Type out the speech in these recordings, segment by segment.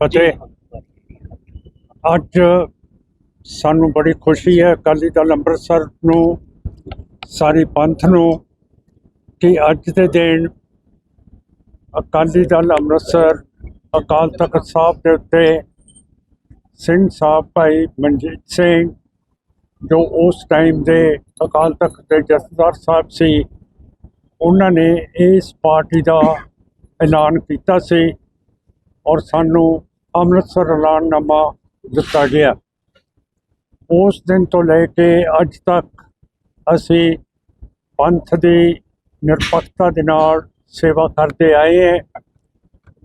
ਫਤਿਹ ਅੱਜ ਸਾਨੂੰ ਬੜੀ ਖੁਸ਼ੀ ਹੈ, ਅਕਾਲੀ ਦਲ ਅੰਮ੍ਰਿਤਸਰ ਨੂੰ, ਸਾਰੀ ਪੰਥ ਨੂੰ ਕਿ ਅੱਜ ਦੇ ਦਿਨ ਅਕਾਲੀ ਦਲ ਅੰਮ੍ਰਿਤਸਰ ਅਕਾਲ ਤਖਤ ਸਾਹਿਬ ਦੇ ਉੱਤੇ ਸਿੰਘ ਸਾਹਿਬ ਭਾਈ ਮਨਜੀਤ ਸਿੰਘ, ਜੋ ਉਸ ਟਾਈਮ ਦੇ ਅਕਾਲ ਤਖਤ ਦੇ ਜਥੇਦਾਰ ਸਾਹਿਬ ਸੀ, ਉਹਨਾਂ ਨੇ ਇਸ ਪਾਰਟੀ ਦਾ ਐਲਾਨ ਕੀਤਾ ਸੀ ਔਰ ਸਾਨੂੰ ਅੰਮ੍ਰਿਤਸਰ ਐਲਾਨਨਾਮਾ ਦਿੱਤਾ ਗਿਆ। ਉਸ ਦਿਨ ਤੋਂ ਲੈ ਕੇ ਅੱਜ ਤੱਕ ਅਸੀਂ ਪੰਥ ਦੀ ਨਿਰਪੱਖਤਾ ਦੇ ਨਾਲ ਸੇਵਾ ਕਰਦੇ ਆਏ ਹਾਂ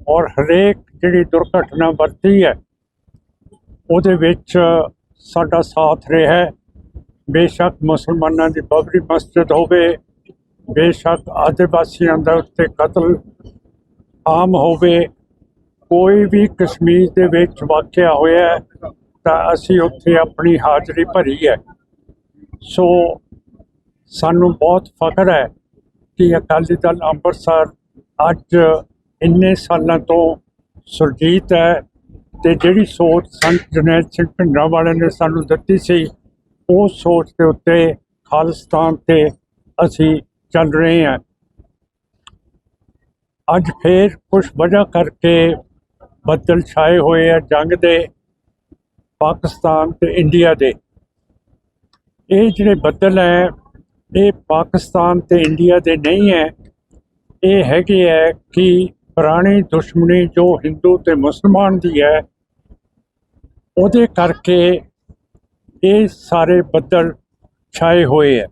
ਔਰ ਹਰੇਕ ਜਿਹੜੀ ਦੁਰਘਟਨਾ ਵਰਤੀ ਹੈ, ਉਹਦੇ ਵਿੱਚ ਸਾਡਾ ਸਾਥ ਰਿਹਾ ਹੈ। ਬੇਸ਼ੱਕ ਮੁਸਲਮਾਨਾਂ ਦੀ ਬਬਰੀ ਮਸਜਿਦ ਹੋਵੇ, ਬੇਸ਼ੱਕ ਆਦਿਵਾਸੀਆਂ ਦਾ ਉੱਤੇ ਕਤਲ ਆਮ ਹੋਵੇ ਕੋਈ ਵੀ ਕਸ਼ਮੀਰ ਦੇ ਵਿੱਚ ਵਾਕਿਆ ਹੋਇਆ ਤਾਂ ਅਸੀਂ ਉੱਥੇ ਆਪਣੀ ਹਾਜ਼ਰੀ ਭਰੀ ਹੈ। ਸੋ ਸਾਨੂੰ ਬਹੁਤ ਫਖਰ ਹੈ ਕਿ ਅਕਾਲੀ ਦਲ ਅੰਮ੍ਰਿਤਸਰ ਅੱਜ ਇੰਨੇ ਸਾਲਾਂ ਤੋਂ ਸੁਰਜੀਤ ਹੈ ਤੇ ਜਿਹੜੀ ਸੋਚ ਸੰਤ ਜਰਨੈਲ ਸਿੰਘ ਭਿੰਡਰਾਂ ਵਾਲੇ ਨੇ ਸਾਨੂੰ ਦਿੱਤੀ ਸੀ, ਉਹ ਸੋਚ ਦੇ ਉੱਤੇ ਖਾਲਿਸਤਾਨ ਤੇ ਅਸੀਂ ਚੱਲ ਰਹੇ ਹਾਂ। ਅੱਜ ਫੇਰ ਕੁਝ ਵਜ੍ਹਾ ਕਰਕੇ ਬੱਦਲ ਛਾਏ ਹੋਏ ਆ ਜੰਗ ਦੇ, ਪਾਕਿਸਤਾਨ ਤੇ ਇੰਡੀਆ ਦੇ। ਇਹ ਜਿਹੜੇ ਬੱਦਲ ਹੈ ਇਹ ਪਾਕਿਸਤਾਨ ਤੇ ਇੰਡੀਆ ਦੇ ਨਹੀਂ ਹੈ ਇਹ ਹੈਗੇ ਹੈ ਕਿ ਪੁਰਾਣੀ ਦੁਸ਼ਮਣੀ ਜੋ ਹਿੰਦੂ ਤੇ ਮੁਸਲਮਾਨ ਦੀ ਹੈ ਉਹਦੇ ਕਰਕੇ ਇਹ ਸਾਰੇ ਬੱਦਲ ਛਾਏ ਹੋਏ ਹੈ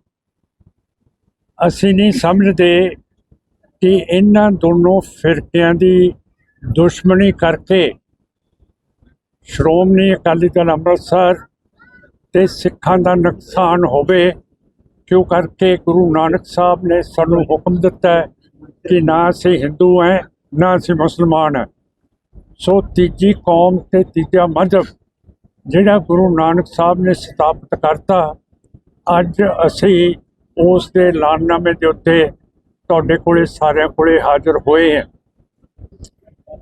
ਅਸੀਂ ਨਹੀਂ ਸਮਝਦੇ ਕਿ ਇਹਨਾਂ ਦੋਨੋਂ ਫਿਰਕਿਆਂ ਦੀ ਦੁਸ਼ਮਣੀ ਕਰਕੇ ਸ਼੍ਰੋਮਣੀ ਅਕਾਲੀ ਦਲ ਅੰਮ੍ਰਿਤਸਰ ਤੇ ਸਿੱਖਾਂ ਦਾ ਨੁਕਸਾਨ ਹੋਵੇ, ਕਿਉਂ ਕਰਕੇ ਗੁਰੂ ਨਾਨਕ ਸਾਹਿਬ ਨੇ ਸਾਨੂੰ ਹੁਕਮ ਦਿੱਤਾ ਹੈ ਕਿ ਨਾ ਅਸੀਂ ਹਿੰਦੂ ਹੈ ਨਾ ਅਸੀਂ ਮੁਸਲਮਾਨ ਹੈ ਸੋ ਤੀਜੀ ਕੌਮ ਤੇ ਤੀਜਾ ਮਜ਼ਹਬ, ਜਿਹੜਾ ਗੁਰੂ ਨਾਨਕ ਸਾਹਿਬ ਨੇ ਸਥਾਪਿਤ ਕਰਤਾ, ਅੱਜ ਅਸੀਂ ਉਸ ਦੇ ਐਲਾਨਨਾਮੇ ਦੇ ਉੱਤੇ ਤੁਹਾਡੇ ਕੋਲੇ, ਸਾਰਿਆਂ ਕੋਲੇ ਹਾਜ਼ਰ ਹੋਏ ਹਾਂ।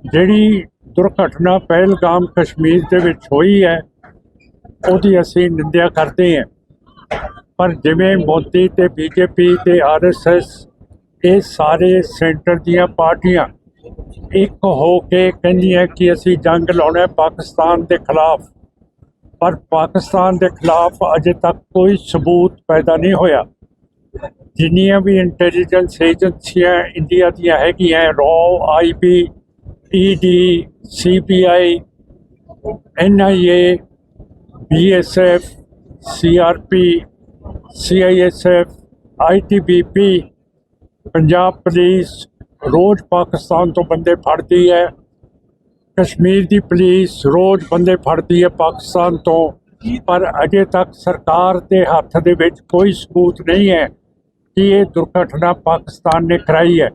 ਜਿਹੜੀ ਦੁਰਘਟਨਾ ਪਹਿਲਗਾਮ ਕਸ਼ਮੀਰ ਦੇ ਵਿੱਚ ਹੋਈ ਹੈ, ਉਹਦੀ ਅਸੀਂ ਨਿੰਦਿਆ ਕਰਦੇ ਹਾਂ। ਪਰ ਜਿਵੇਂ ਮੋਦੀ ਤੇ ਬੀਜੇਪੀ ਤੇ ਆਰਐਸਐਸ ਇਹ ਸਾਰੇ ਸੈਂਟਰ ਦੀਆਂ ਪਾਰਟੀਆਂ ਇੱਕ ਹੋ ਕੇ ਕਹਿੰਦੀਆਂ ਕਿ ਅਸੀਂ ਜੰਗ ਲਾਉਣਾ ਹੈ ਪਾਕਿਸਤਾਨ ਦੇ ਖਿਲਾਫ। ਪਰ ਪਾਕਿਸਤਾਨ ਦੇ ਖਿਲਾਫ ਅਜੇ ਤੱਕ ਕੋਈ ਸਬੂਤ ਪੈਦਾ ਨਹੀਂ ਹੋਇਆ। ਜਿੰਨੀਆਂ ਵੀ ਇੰਟੈਲੀਜੈਂਸ ਏਜੰਸੀਆਂ ਇੰਡੀਆ ਦੀਆਂ ਹੈਗੀਆਂ ਰੋ IB ED CPI NIA BSF CRP CISF ITBP Punjab police ਰੋਜ਼ ਪਾਕਿਸਤਾਨ ਤੋਂ ਬੰਦੇ ਫੜਦੀ ਹੈ। ਕਸ਼ਮੀਰ ਦੀ ਪੁਲਿਸ ਰੋਜ਼ ਬੰਦੇ ਫੜਦੀ ਹੈ ਪਾਕਿਸਤਾਨ ਤੋਂ। ਪਰ ਅਜੇ ਤੱਕ ਸਰਕਾਰ ਦੇ ਹੱਥ ਦੇ ਵਿੱਚ ਕੋਈ ਸਬੂਤ ਨਹੀਂ ਹੈ ਕਿ ਇਹ ਦੁਰਘਟਨਾ ਪਾਕਿਸਤਾਨ ਨੇ ਕਰਾਈ ਹੈ।